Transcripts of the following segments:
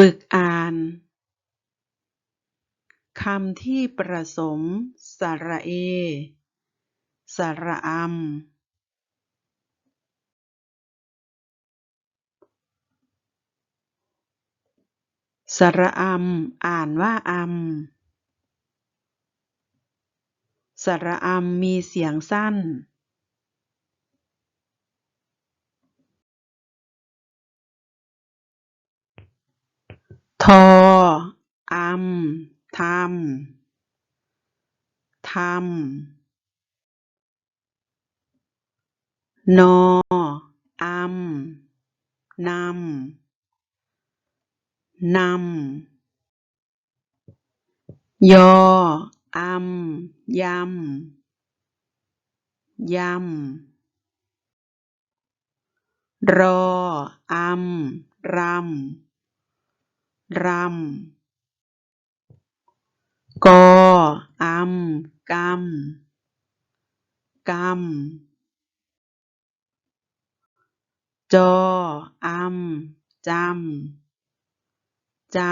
ฝึกอ่านคำที่ประสม สระเอ สระอำสระอำอ่านว่าอำสระอำมีเสียงสั้น ทออำทำทำนออำนำนำยออำยำยำรออำรำ รำกออำกำกำจออำจำจำ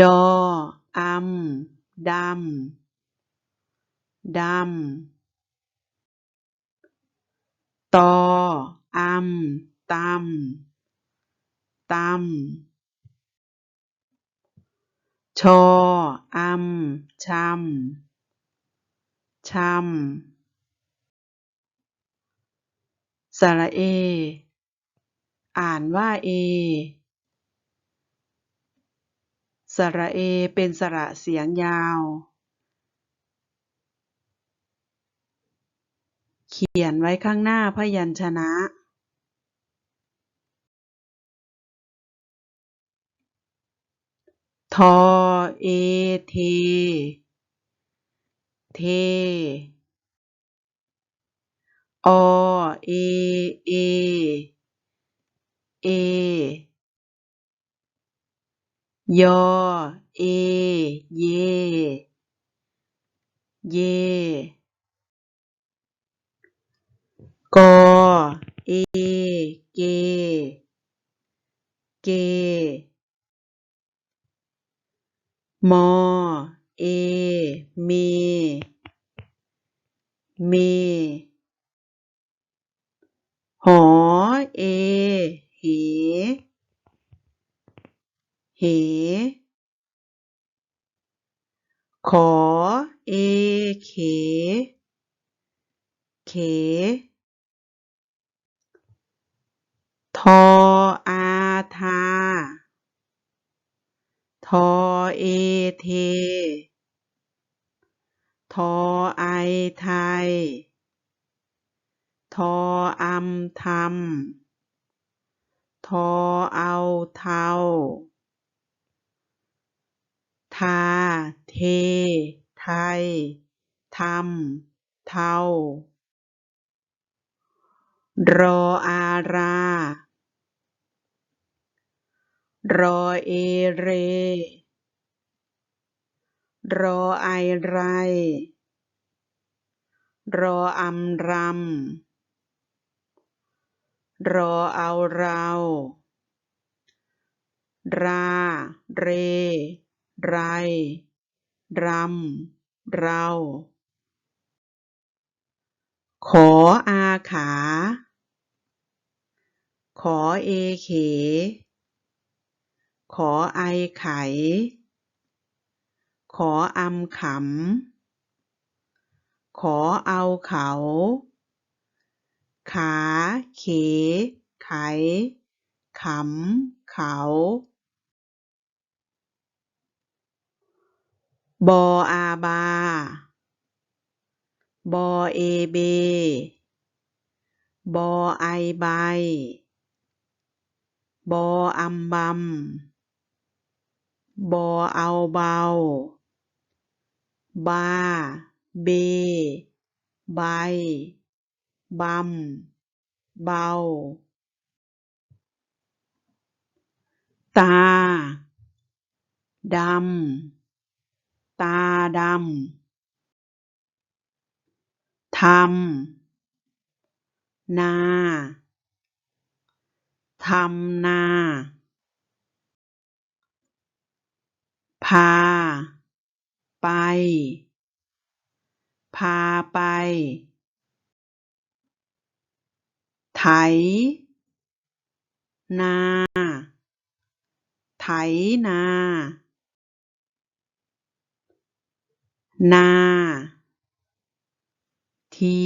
ดออำดำดำตออำตำ ตำชออำชำชำสระเอ อ่านว่าเอ สระเอเป็นสระเสียงยาว เขียนไว้ข้างหน้าพยัญชนะ ทอเอเท เท อเอเอ เอ ยอเอ เย เย กอเอ เก เก มอ เอ เม เม หอ เอ เห เห ขอ เอ เข เข ทอ อาทา ทอ เอเท ทอไอไทย ทออำทำทอเอาเทาทาเท ไทยทำเทารออารา รอเอเร รอไอไร รออำรำ รอเอาเรา รา เร ไร รำ เรา ขออาขา ขอเอเข ขอไอไข ขออำขำ ขอเอาเขา ขา เข ไข ขำ เขา บออาบา บอเอเบ บอไอใบบออำบำบอเอาเบา บา เบ ใบบำเบา ตา ดำ ตาดำ ทำ นาทำนา พา ไป พาไป ไถ นา ไถนา นา ที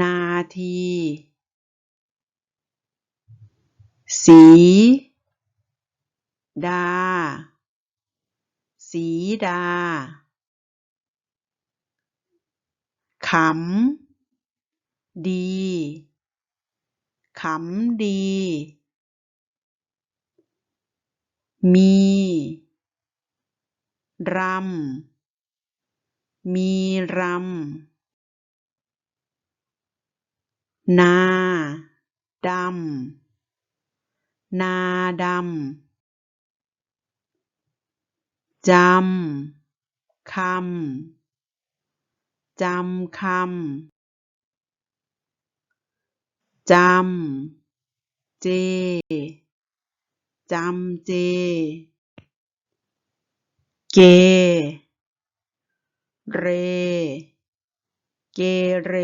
นาทีสี ดา สีดา ขำ ดี ขำดี มี รำ มีรำ นา ดำ นาดำ จำคำจำคำจำเจจำเจ เก เร เกเร